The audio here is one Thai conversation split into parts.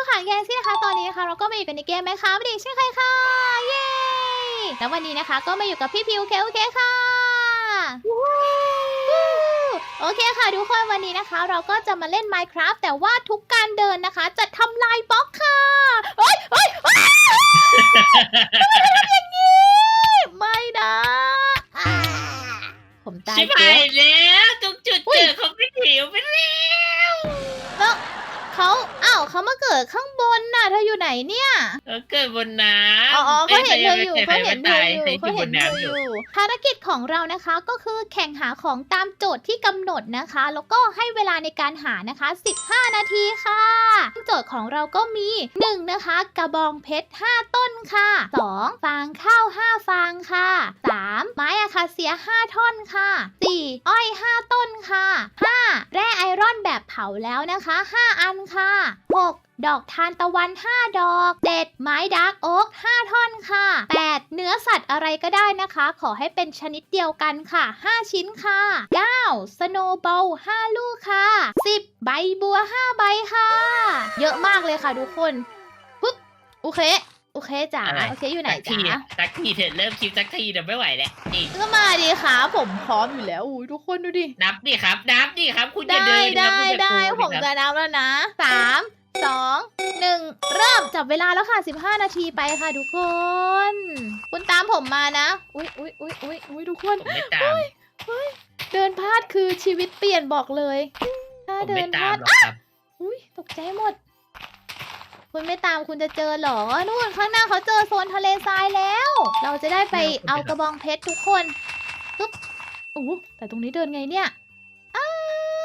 ทุกขังแกงซี่นะคะตอนนี้นะคะเราก็มาอยู่กันในเกมไหมคะไม่ได้เช่นเคยค่ะเย้แล้ววันนี้นะคะก็มาอยู่กับพี่พิวเคโอเคค่ะวู้โอเคค่ะทุกคนวันนี้นะคะ เราก็จะมาเล่น Minecraft แต่ว่าทุกการเดินนะคะ จะทำลายบล็อกค่ะเฮ้ยเฮ้ยเฮ้ยอย่างนี้ไม่นะอ่าผมตายชิบตัวหายแล้วตรงจุดอุ๊เจยอของพี่ถิวไปแล้วแล้ว เขาอ้าวเขามาเกิดข้างบนน่ะเธออยู่ไหนเนี่ย เออเกิดบนน้ำอ๋ออ๋อเขาเห็นเธออยู่อ้เขาเห็นเธออยู่ใครเขาบเห็นนเธอน้ำออยู่ยู่ภารกิจของเรานะคะก็คือแข่งหาของตามโจทย์ที่กำหนดนะคะ แล้วก็ให้เวลาในการหานะคะ 15 นาทีค่ะ โจทย์ของเราก็มี 1 นะคะ กระบองเพชร 5 ต้นค่ะ 2 ฟางข้าว 5 ฟางค่ะ 3 ไม้ อะคาเซีย 5 ท่อนค่ะ 4 อ้อย 5 ต้นค่ะ 5 แร่ไอรอนแบบเผาแล้วนะคะ 5 อันค่ะ 6 ดอกทานตะวัน 5 ดอก 7 ไม้ดาร์กโอ๊ก5ท่อนค่ะ 8 เนื้อสัตว์อะไรก็ได้นะคะ ขอให้เป็นชนิดเดียวกันค่ะ 5 ชิ้นค่ะ 9 สโนบอล5ลูกค่ะ 10 ใบบัว 5 ใบค่ะ เยอะมากเลยค่ะทุกคนปึ๊บโอเค เคจ๋าอะไร โอเคอยู่ไหนสักทีจ๋าสักทีเถอะเริ่มคลิปสักทีเดี๋ยวไม่ไหวแล้วนี่ก็มาดีค่ะผมพร้อมอยู่แล้วอุ้ยทุกคนดูดิ นับดิครับ นับดิครับ คุณอย่าได้เดินนะได้คุณอย่าได้โกงผมดิครับจะนับแล้วนะสามสองหนึ่งเริ่มจับเวลาแล้วค่ะ 15 นาทีไปค่ะทุกคน คุณตามผมมานะ อุ้ยอุ้ยอุ้ยอุ้ยอุ้ยทุกคน ผมไม่ตาม เดินพลาดคือชีวิตเปลี่ยนบอกเลย ถ้าผมเดิไม่นพตาลามดหรอกครับ อุ้ยตกใจหมด คุณไม่ตามคุณจะเจอเหรอนู่นข้างหน้าเขาเจอโซนทะเลทรายแล้ว เราจะได้ไปเอากระบองเพชรทุกคนปึ๊บโอ้โหแต่ตรงนี้เดินไงเนี่ยอ้า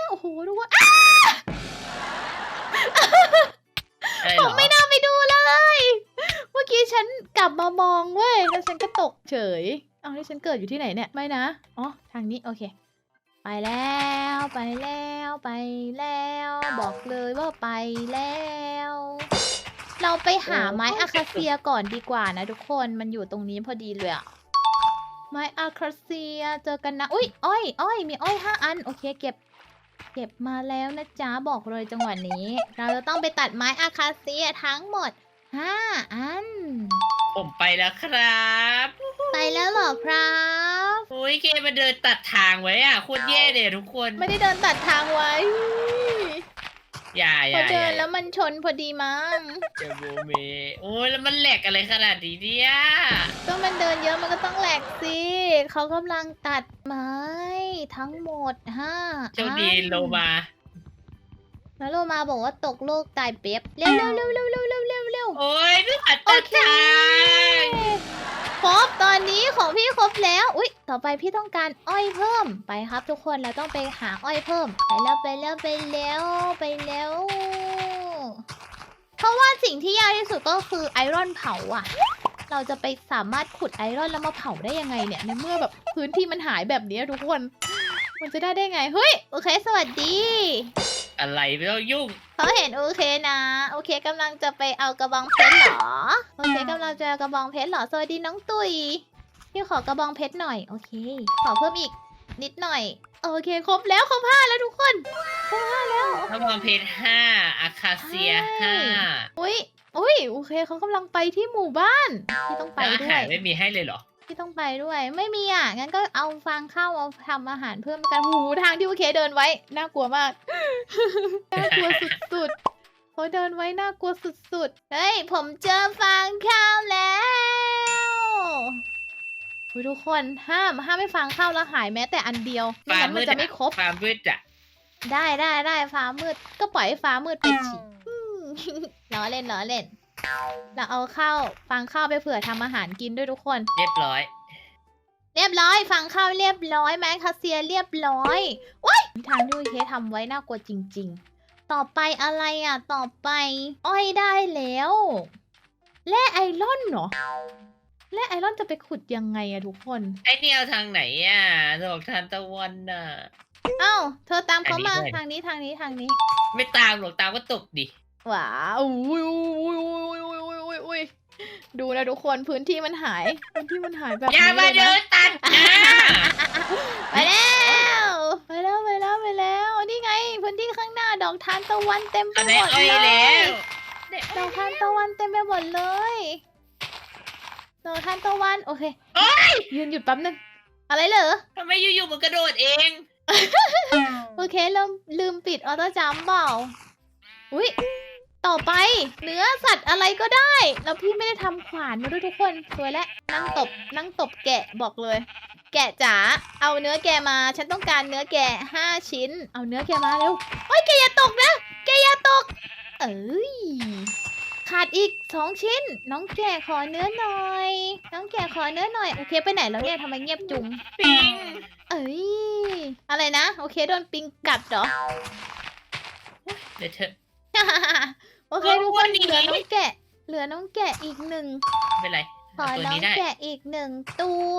วโอ้โหทุกคนอะไรผเหรมอไม่น่าไปดูเลย เมื่อกี้ฉันกลับมามองเว้ยแล้วฉันก็ตกเฉยเอาที่ฉันเกิดอยู่ที่ไหนเนี่ยไม่นะอ๋อทางนี้โอเค ไปแล้วไปแล้วไปแล้ว บอกเลยว่าไปแล้ว เราไปหาไม้อะคาเซียก่อนดีกว่านะทุกคนมันอยู่ตรงนี้พอดีเลยอะไม้อะคาเซียเจอกันนะอุ้ยอ้อยอ้อยมีอ้อยห้าอันโอเคเก็บ เก็บมาแล้วนะจ๊ะบอกเลยจังหวะนี้ เราจะต้องไปตัดไม้อะคาเซียทั้งหมด5อัน ผมไปแล้วครับไปแล้วเหรอครับ โอ้ยเคมาเดินตัดทางไว้อะโคตรแย่เลยทุกคน ไม่ได้เดินตัดทางไว้ อย่าอย่าพอเดินแล้วมันชนพอดีมั้ง จะโบเมโอ้ยแล้วมันแหลกอะไรขนาดนี้เนี่ยก็มันเดินเยอะมันก็ต้องแหลกสิ เขากำลังตัดไม้ทั้งหมดห้าโชคดีโลมาแล้วโลมาบอกว่าตกโลกตายเปียบเร็วเร็วเร็วเร็วเร็วเร็วเร็วโอ้ยนึกอัดตัดทาง ครบตอนนี้ของพี่ครบแล้ว อุ๊ยต่อไปพี่ต้องการอ้อยเพิ่มไปครับ ทุกคนเราต้องไปหาอ้อยเพิ่ม ไปแล้วไปแล้วไปแล้วไปแล้ว เพราะว่าสิ่งที่ยากที่สุดก็คือไอรอนเผาอะเราจะไปสามารถขุดไอรอนแล้วมาเผาได้ยังไงเนี่ยในเมื่อแบบพื้นที่มันหายแบบนี้ทุกคน มันจะได้ได้ไง เฮ้ย โอเค สวัสดี อะไรไม่ต้องยุ่ง เขาเห็นโอเคนะ โอเคกำลังจะไปเอากระบองเพชรเหรอ โอเคกำลังจะเอากระบองเพชรเหรอสวัสดีน้องตุยพี่ขอกระบองเพชรหน่อย โอเค ขอเพิ่มอีก นิดหน่อย โอเค ครบแล้วครบห้าแล้วทุกคน ครบห้าแล้ว ถ้ามองเพชรห้าอาคาเซียใช่ ห้าอุ้ยอุ้ยโอเคเขากำลังไปที่หมู่บ้านพี่ต้องไปแล้วอาด้วหาย รไม่มีให้เลยเหรอ พี่ต้องไปด้วย ไม่มีอะ งั้นก็เอาฟางข้าวเอาทำอาหารเพิ่มกันหูทางที่โอเคเดินไว้ น่ากลัวมาก น่ากลัวสุดๆเขาเดินไว้น่ากลัวสุดๆ เฮ้ย ผมเจอฟางข้าวแล้วอุ๊ยทุกคนห้ามห้ามไม่ฟางข้าวแล้วหายแม้แต่อันเดียวไม่ฟางั้นมืมันดจะไม่ครบ ฟามืดอะ ได้ได้ได้ฟ้ามืด ก็ปล่อยให้ฟ้ามืดไปฉีอืมล้อเล่นล้อเล่น เราเอาข้าวฟางข้าวไปเผื่อทำอาหารกินด้วยทุกคน เรียบร้อย เรียบร้อย ฟังข้าวเรียบร้อยแมคคาเซียเรียบร้อยว้ายทางที่โอเคทำไว้น่ากลัวจริง ๆ ต่อไปอะไรอะ ต่อไป อ้อยได้แล้วแร่ไอรอนเหรอแร่ไอรอนจะไปขุดยังไงอะทุกคนไอเนี่ยเอาทางไหนอะดอกทานตะวันน่ะ เอ้าเธอตามเขามาอันนี้ด้วย ทางนี้ทางนี้ทางนี้ ไม่ตามหรอกตามก็ตกดิ ว้าวอุ้ยอุ้ยอุ้ยอุ้ยอุ้ยอุ้ยอุ้ยดูนะทุกคนพื้นที่มันหาย พื้นที่มันหายแบบอย่านี้มาเลยเดินะนตัดนะไปแล้วไปแล้วไปแล้วไปแล้วนี่ไง พื้นที่ข้างหน้าดอกทานตะวันเต็มไปเอาหได้มดอ้อยเลแล้ยวได้อ้วันเต็มไปหมดเลยรอทานตะวันโอเคเอ้ยยืนหยุดแป๊บนึง อะไรเหรอ ทำไมอยู่ๆมันกระโดดเองโอเคลืมลืมปิดออโต้จัมป์เปล่า อุ้ย ต่อไปเนื้อสัตว์อะไรก็ได้ แล้วพี่ไม่ได้ทำขวานมาด้วยทุกคนสวยแล้วนั่งตบนั่งตบแกะบอกเลย แกะจ๋าเอาเนื้อแกมา ฉันต้องการเนื้อแกะห้าชิ้น เอาเนื้อแกมาเร็วโอ้ยแกอย่าตกนะแกอย่าตก เอ้ยขาดอีกสองชิ้น น้องแกะขอเนื้อหน่อย น้องแกะขอเนื้อหน่อยโอเคไปไหนแล้วเนี่ยทำไมเงียบจุงปิงเอ้ยอะไรนะ โอเคโดนปิงกัดเหรอเดี๋ยวเธอ โอเคเออทุกควันนนี้เหลือน้องแกะ เหลือน้องแกะอีกหนึ่งไม่เป็นไรขอเอาตัวน้องนี้ได้แกะอีกหนึ่งตัว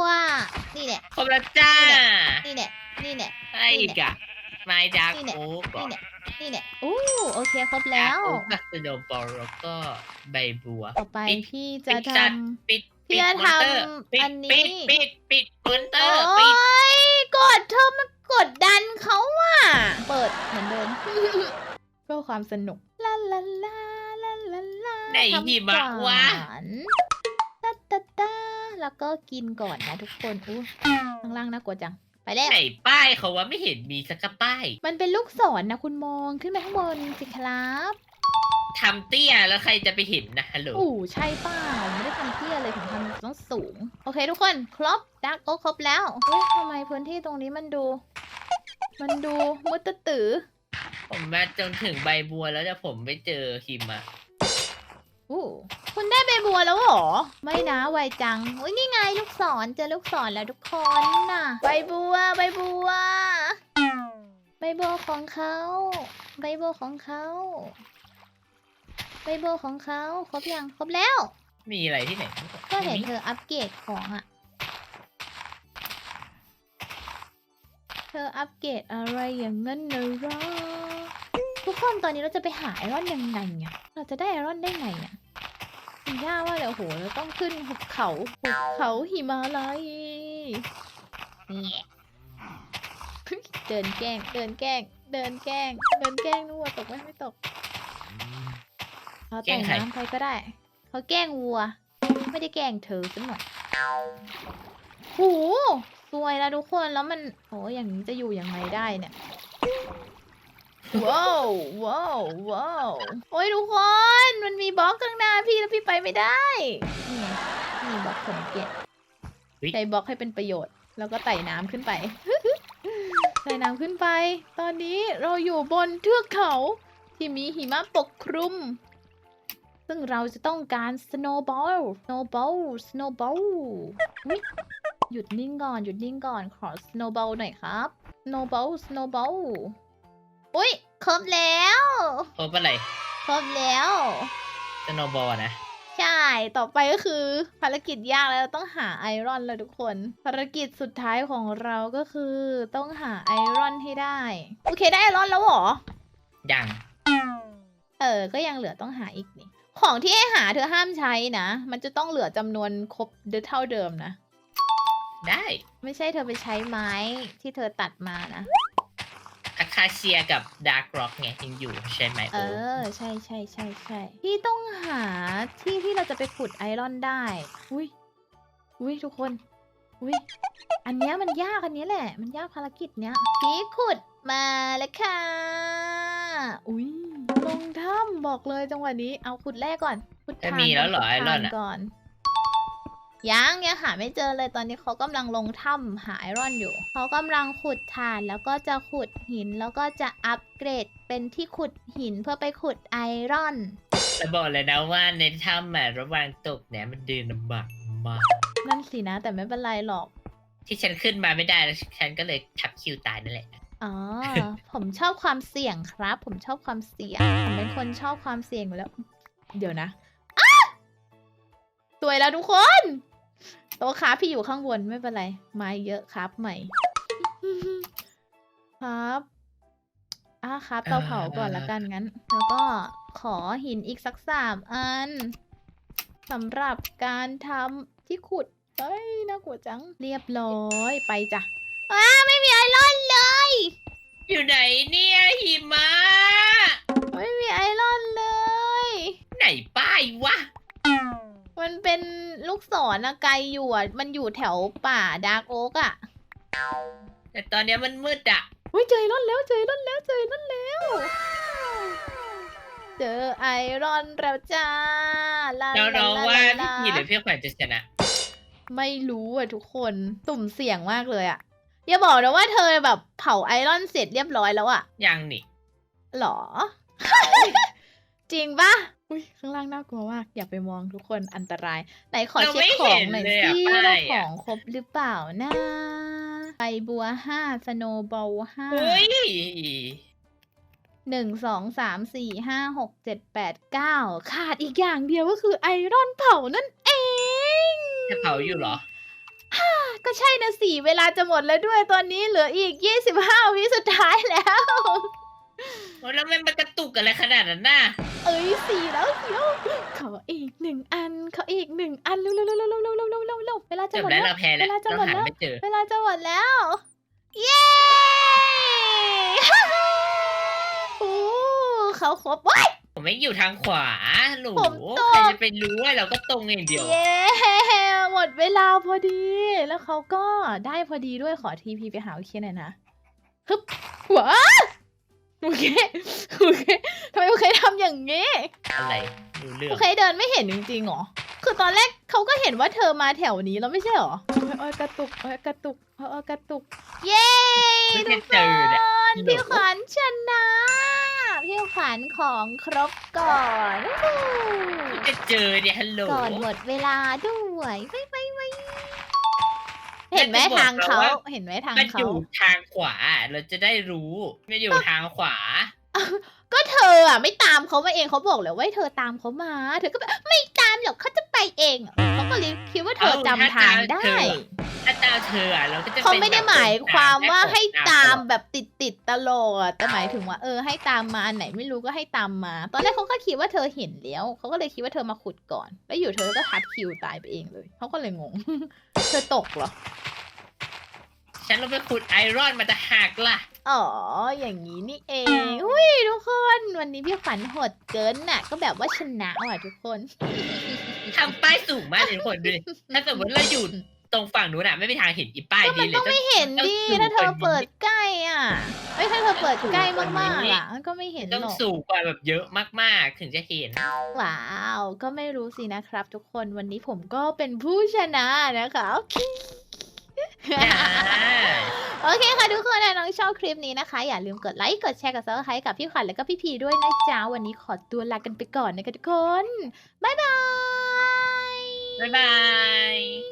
นี่แหละครบแล้วจ้า นี่แหละนี่แหละไอ้อีกอะมาจากนี่แหละโอ๊กก่อนี่นแหละนี่แหละอู้โอเคครบแล้วโอ๊กกับสโนว์บอลแล้วก็ใบบัวต่อไปปิดพี่จะปิดทจัดปิดพี่ปิดจะมอนเตอร์ทำปิดอันนี้ปิดปิดปิดมอนเตำอโอ้ร์ปิดยกดเธอมากดดันเขาอะ เปิดเหมือนเดิมเพื่อความสนุก ลาลาลาลาลาลาไหนหิมะวะ ทำขวัญตาตาตาแล้วก็กินก่อนนะทุกคนอู้ข้างล่างน่ากลัวจัง ไปแล้ว ไหนป้ายเขาว่าไม่เห็นมีสักกระป้ายมันเป็นลูกศรนะคุณมองขึ้นไปข้างบนสิครับทำเตี้ยแล้วใครจะไปเห็นนะฮัลโหลอู้ใช่เปล่าไม่ได้ทำเตี้ยเลยถึงทำต้องสูง โอเคทุกคน ครบดักโอครบแล้วเฮ้ยทำไมพื้นที่ตรงนี้มันดู มันดูมุดตะตือ ผมมาจนถึงใบบัวแล้วแต่ผมไม่เจอหิมะอู้คุณได้ใบบัวแล้วเหรอ ไม่นะไวจังอุ้ยนี่ไงลูกศรเจอลูกศรแล้วทุกคนน่ะ ใบบัว ใบบัว ใบบัวของเขา ใบบัวของเขา ใบบัวของเขาครบยังครบแล้ว มีอะไรที่ไหนก็เห็นเธออัปเกรดของอะ ออัปเกรดอะไรอย่างนั้นเนอะรอทุกคนตอนนี้เราจะไปหาไอรอนยังไงอะเราจะได้ไอรอนได้ไงอะมันยาว่าเลยโอ้โหเราต้องขึ้นหุบเขาหุบเขาหิมาลัยเดินแกล้งเดินแกล้งเดินแกล้งเดินแกล้งนู่นตกไหมไม่ตกเขาแต่งน้ำไปก็ได้เขาแกล้งวัว ไม่ได้แกล้งเธอสักหน่อยโห สวยแล้วทุกคนแล้วมันโอ้อย่างนี้จะอยู่ยังไงได้เนี่ยว้าวว้าวว้าวโอ้ยทุกคนมันมีบล็อกข้างหน้าพี่แล้วพี่ไปไม่ได้นี่ไงมีบล็อกขนแกะใช้บล็อกให้เป็นประโยชน์ แล้วก็ไต่น้ำขึ้นไปไต่น้ำขึ้นไป ตอนนี้เราอยู่บนเทือกเขาที่มีหิมะปกคลุม ซึ่งเราจะต้องการ snowball snowball snowball อุ๊ย หยุดนิ่งก่อน หยุดนิ่งก่อน ขอ snowball หน่อยครับ snowball snowball อุ้ยครบแล้วโอ้ปะไรครบแล้ว สโนบอลนะ ใช่ ต่อไปก็คือภารกิจยากแล้วเราต้องหาไอรอนแล้วทุกคน ภารกิจสุดท้ายของเราก็คือต้องหาไอรอนให้ได้ โอเคได้ไอรอนแล้วเหรอ ยัง เออ ก็ยังเหลือต้องหาอีกนี่ ของที่ให้หาเธอห้ามใช้นะ มันจะต้องเหลือจำนวนครบเท่าเดิมนะ ได้ไม่ใช่เธอไปใช้ไม้ที่เธอตัดมานะ อาคาเซียกับดาร์กร็อกไงยังอยู่ใช่ไหมเอโอ้อ ใช่ใช่ใช่ใช่พี่ต้องหาที่ที่เราจะไปขุดไอรอนได้ อุ้ยอุ้ยทุกคน อุ้ยอันเนี้ยมันยากอันเนี้ยแหละ มันยากภารกิจเนี้ยพี่ขุดมาแล้วค่ะ อุ้ยลงถ้ำบอกเลยจังหวะนี้ เอาขุดแรกก่อนขุดจะทานมีแล้วเหรอขุดไอรอนทาอะก่อน ยังยังหาไม่เจอเลยตอนนี้เขากำลังลงถ้ำหาไอรอนอยู่ เขากำลังขุดถ่านแล้วก็จะขุดหินแล้วก็จะอัปเกรดเป็นที่ขุดหินเพื่อไปขุดไอรอน แต่บอกเลยนะว่าในถ้ำอะระหว่างตกเนี่ยมันเดินลำบากมาก นั่นสินะแต่ไม่เป็นไรหรอก ที่ฉันขึ้นมาไม่ได้แล้วฉันก็เลยทับคิวตายนั่นแหละ อ๋อ ผมชอบความเสี่ยงครับ ผมชอบความเสี่ยง ผมเป็นคนชอบความเสี่ยงอยู่แล้ว เดี๋ยวนะอ้า สวยแล้วทุกคนโต๊ะค้าพี่อยู่ข้างบนไม่เป็นไรไม้เยอะครับใหม่ ครับอะครับเตาเผาก่อนละกันงั้น แล้วก็ขอหินอีกสักสามอันสำหรับการทำที่ขุดเฮ้ยน่ากลัวจัง เรียบร้อยไปจ้ะอ้าไม่มีไอรอนเลย อยู่ไหนเนี่ยหิมะ ไม่มีไอรอนเลย ไหนนป้ายวะ มันเป็นลูกศรนะไกลอยู่อะมันอยู่แถวป่าดาร์กโอ๊กอะแต่ตอนเนี้ยมันมืดอะอุ้ยเจอไอรอนแล้วเจอไอรอนแล้วเจอไอรอนแล้ว เจอไอรอนแล้วจ้าลาเราลาเราลาว่าลาพี่หรือพี่ขวัญจะชนะ ไม่รู้อะทุกคนตุ่มเสี่ยงมากเลยอะอย่าบอกนะว่าเธอแบบเผาไอรอนเสร็จเรียบร้อยแล้วอะยังนี่หรอ จริงปะ อุ้ยข้างล่างน่ากลัวมากอย่าไปมองทุกคนอันตราย ไหนขอเราเช็คไม่ของเห็นหน่อยเลยสิอะป้าว่ายขอะ องครบหรือเปล่านะใบบัวห้าสโนบอลห้า เฮ้ย หนึ่งสองสามสี่ห้าหกเจ็ดแปดเก้าขาดอีกอย่างเดียวก็คือไอรอนเผานั่นเองจะเผาอยู่เหรอ ก็ใช่นะสี่เวลาจะหมดแล้วด้วยตอนนี้เหลืออีกยี่สิบห้าวิสุดท้ายแล้ว โอ้แล้วมันมากระตุกอะไรขนาดนั้นน่ะ เอ้ยสี่แล้วสี่แล้วขออีกหนึ่งอันขออีกหนึ่งอันเร็วเร็วเร็วเร็วเร็วเร็วเร็วเร็วเร็วเร็วเวลาจะจบหมดแล้วแล้วเราแพ้แล้วเวลาจะเราหมดหาแล้วไม่เจอ เวลาจะหมดแล้ว เย้ โอ้เขาครบว้าย ผมไม่อยู่ทางขวาหนูผมตก ใครจะไปรู้ว่าเราก็ตรงอย่างเดียว เย้หมดเวลาพอดี แล้วเขาก็ได้พอดีด้วยขอทีพีไปหาโอเคหน่อยนะฮึบว้า โอเคโอเคทำไมโอเคทำอย่างนี้ อะไรดูเรื่อโองเคเดินไม่เห็นจริงๆหรอ คือตอนแรกเขาก็เห็นว่าเธอมาแถวนี้แล้วไม่ใช่หรอโอ้ยโอ้ยกระตุกโอ้ยกระตุกโอ้ยโอ้ยกระตุกเย้เพิ่งทุจะกคเจอเนี่ยนพี่ขวัญชนะ พี่ขวัญของครบก่อนวู้จะเจอเนี่ยฮัลโหลก่อนหมดเวลาด้วยไปไปไป เห็นไหมแล้วจะบอกทางเขาเราว่าเห็นไหมทางมันเขาอยู่ทางขวา เราจะได้รู้ไม่อยู่ทางขวา ก็เธออะไม่ตามเขามาเองเขาบอกเลยว่าให้เธอตามเขามาเธอก็แบบไม่ตามหรอกเขาจะไปเองเขาก็เลยคิดว่าเธอเอ้าจำทางได้ ถ้าตามเธออะเราก็จะเขาไม่ได้หมายความว่าให้ตามแบบแบบติดติดๆตลอดแต่หมายถึงว่า เออ ให้ตามมาอันไหนไม่รู้ก็ให้ตามมา ตอนแรกเขาก็คิดว่าเธอเห็นแล้วเขาก็เลยคิดว่าเธอมาขุดก่อน แล้วอยู่เธอก็ทับคิวตายไปเองเลยเขาก็เลยงง เธอตกเหรอ ฉันลงไปขุดไอรอนมาจะหักล่ะ อ๋อ อย่างนี้นี่เองอุ้ยทุกคน วันนี้พี่ขวัญโหดเกินน่ะ ก็แบบว่าชนะว่ะทุกคน ทำป้ายสูงมากเลยทุกคนดูดิถ้าสมมติเราอยู่ต รงฝั่งนู้นอะไม่มีทางเห็นอีป้ายก็มันี้นเลยต้องไม่เห็นดิถ้าเธอเปิดใกล้อะเอ้ยถ้าเธอเปิดใกล้มากๆอะมันก็ไม่เห็นต้องหรอก สูงกว่าแบบเยอะมากๆ ถึงจะเห็น ว้าว ก็ไม่รู้สินะครับ ทุกคนวันนี้ผมก็เป็นผู้ชนะนะคะโอเคโอเคค่ะทุกคนถ้าน้องชอบคลิปนี้นะคะ อย่าลืมกดไลค์กดแชร์กดซับสไครต์กับพี่ขวัญแล้วก็พี่พีด้วยนะจ๊ะ วันนี้ขอตัวลากันไปก่อนนะคะทุกคน บ๊ายบาย บ๊ายบาย